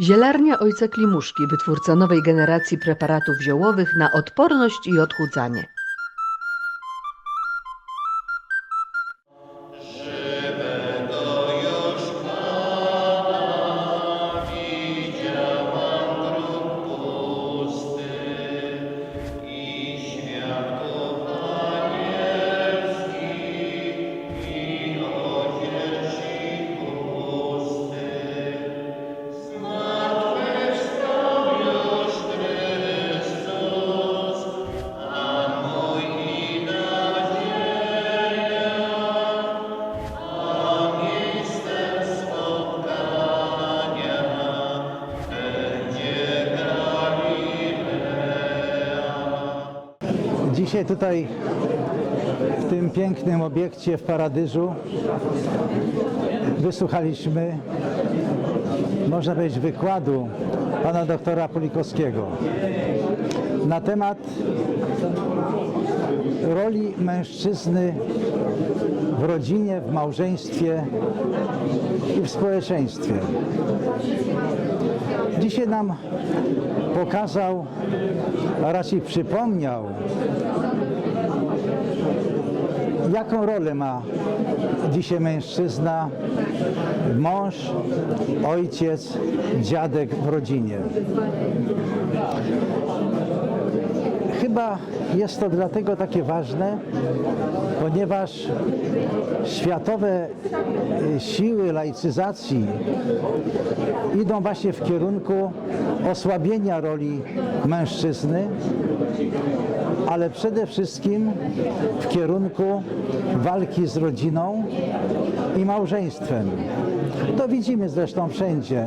Zielarnia Ojca Klimuszki, wytwórca nowej generacji preparatów ziołowych na odporność i odchudzanie. Dzisiaj tutaj w tym pięknym obiekcie w Paradyżu wysłuchaliśmy, można powiedzieć, wykładu pana doktora Pulikowskiego na temat roli mężczyzny w rodzinie, w małżeństwie i w społeczeństwie. Dzisiaj nam pokazał, a raczej przypomniał, jaką rolę ma dzisiaj mężczyzna, mąż, ojciec, dziadek w rodzinie. Chyba jest to dlatego takie ważne, ponieważ światowe y, siły laicyzacji idą właśnie w kierunku osłabienia roli mężczyzny, ale przede wszystkim w kierunku walki z rodziną i małżeństwem. To widzimy zresztą wszędzie.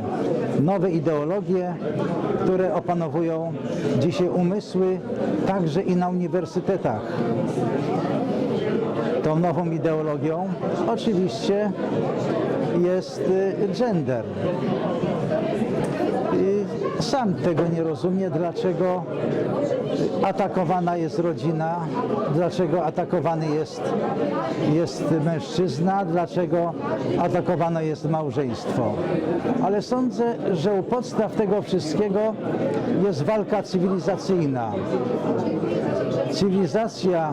Nowe ideologie, które opanowują dzisiaj umysły, także i na uniwersytetach. Tą nową ideologią oczywiście jest y, gender. Sam tego nie rozumie, dlaczego atakowana jest rodzina, dlaczego atakowany jest, jest mężczyzna, dlaczego atakowane jest małżeństwo. Ale sądzę, że u podstaw tego wszystkiego jest walka cywilizacyjna. Cywilizacja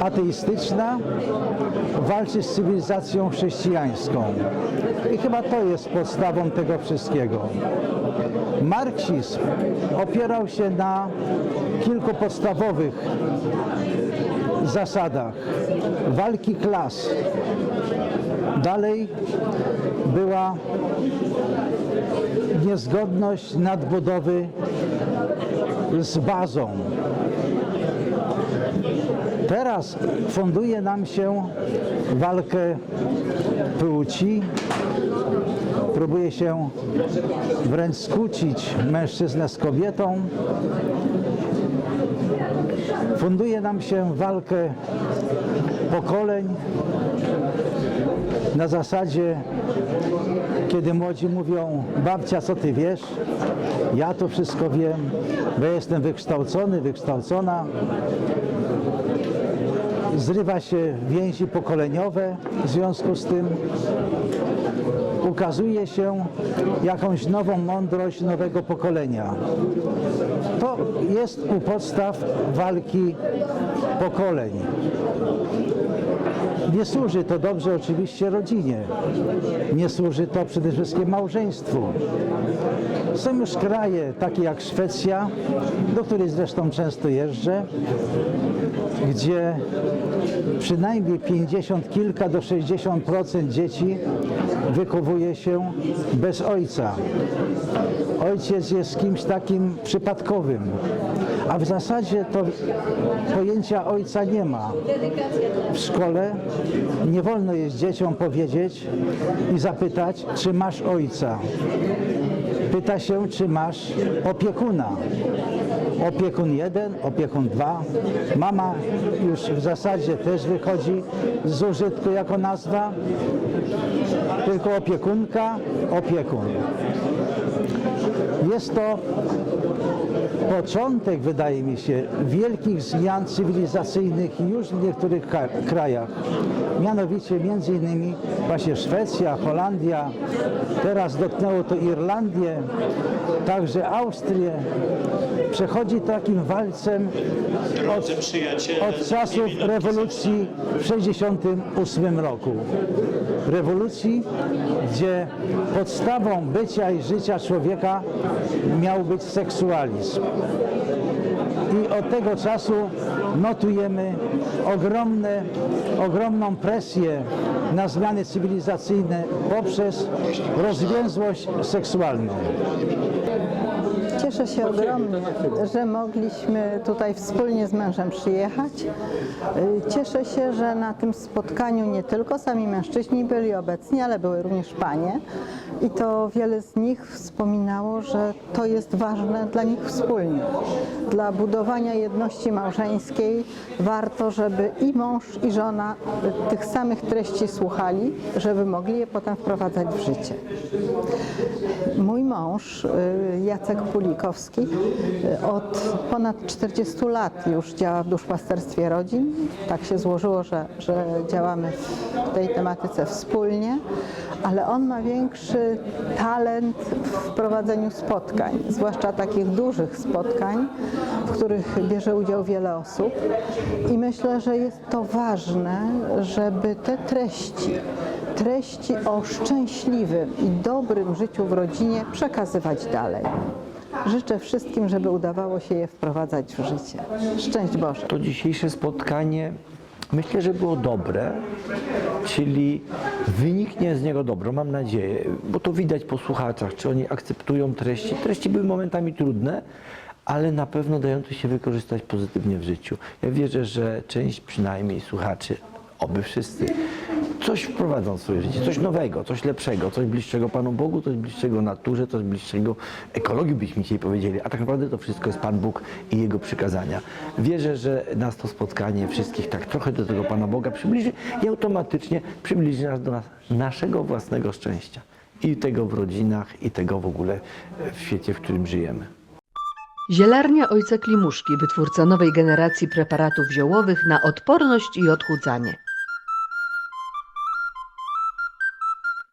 ateistyczna walczy z cywilizacją chrześcijańską. I chyba to jest podstawą tego wszystkiego. Marksizm opierał się na kilku podstawowych zasadach walki klas. Dalej była niezgodność nadbudowy z bazą. Teraz funduje nam się walkę płci, próbuje się wręcz skłócić mężczyznę z kobietą. Funduje nam się walkę pokoleń na zasadzie, kiedy młodzi mówią, babcia, co ty wiesz? Ja to wszystko wiem, bo ja jestem wykształcony, wykształcona. Zrywa się więzi pokoleniowe w związku z tym ukazuje się jakąś nową mądrość nowego pokolenia. To jest u podstaw walki pokoleń. Nie służy to dobrze oczywiście rodzinie. Nie służy to przede wszystkim małżeństwu. Są już kraje takie jak Szwecja, do której zresztą często jeżdżę, gdzie przynajmniej 50 kilka do 60% dzieci wychowuje się bez ojca. Ojciec jest kimś takim przypadkowym, a w zasadzie to pojęcia ojca nie ma. W szkole nie wolno jest dzieciom powiedzieć i zapytać, czy masz ojca. Pyta się, czy masz opiekuna. Opiekun jeden, opiekun dwa. Mama już w zasadzie też wychodzi z użytku jako nazwa. Tylko opiekunka, opiekun. Jest to początek, wydaje mi się, wielkich zmian cywilizacyjnych już w niektórych krajach. mianowicie między innymi właśnie Szwecja, Holandia, teraz dotknęło to Irlandię, także Austrię. Przechodzi takim walcem przyjaciele, od czasów rewolucji w 1968 roku. Rewolucji, gdzie podstawą bycia i życia człowieka miał być seksualizm. I od tego czasu notujemy ogromne, ogromną presję na zmiany cywilizacyjne poprzez rozwięzłość seksualną. Cieszę się ogromnie, że mogliśmy tutaj wspólnie z mężem przyjechać. Y, Cieszę się, że na tym spotkaniu nie tylko sami mężczyźni byli obecni, ale były również panie. I to wiele z nich wspominało, że to jest ważne dla nich wspólnie. Dla budowania jedności małżeńskiej warto, żeby i mąż, i żona tych samych treści słuchali, żeby mogli je potem wprowadzać w życie. Mój mąż, y, Jacek Pulikowski, y, od ponad 40 lat już działa w duszpasterstwie rodzin. Tak się złożyło, że, że działamy w tej tematyce wspólnie, ale on ma większy talent w prowadzeniu spotkań, zwłaszcza takich dużych spotkań, w których bierze udział wiele osób. I myślę, że jest to ważne, żeby te treści, treści o szczęśliwym i dobrym życiu w rodzinie przekazywać dalej. Życzę wszystkim, żeby udawało się je wprowadzać w życie. Szczęść Boże. To dzisiejsze spotkanie myślę, że było dobre, czyli wyniknie z niego dobro, mam nadzieję, bo to widać po słuchaczach, czy oni akceptują treści. Treści były momentami trudne, ale na pewno dające się wykorzystać pozytywnie w życiu. Ja wierzę, że część przynajmniej słuchaczy, oby wszyscy, coś wprowadzą w swoje życie, coś nowego, coś lepszego, coś bliższego Panu Bogu, coś bliższego naturze, coś bliższego ekologii, byśmy dzisiaj powiedzieli, a tak naprawdę to wszystko jest Pan Bóg i Jego przykazania. Wierzę, że nas to spotkanie wszystkich tak trochę do tego Pana Boga przybliży i automatycznie przybliży nas do nas, naszego własnego szczęścia. I tego w rodzinach, i tego w ogóle w świecie, w którym żyjemy. Zielarnia Ojca Klimuszki, wytwórca nowej generacji preparatów ziołowych na odporność i odchudzanie.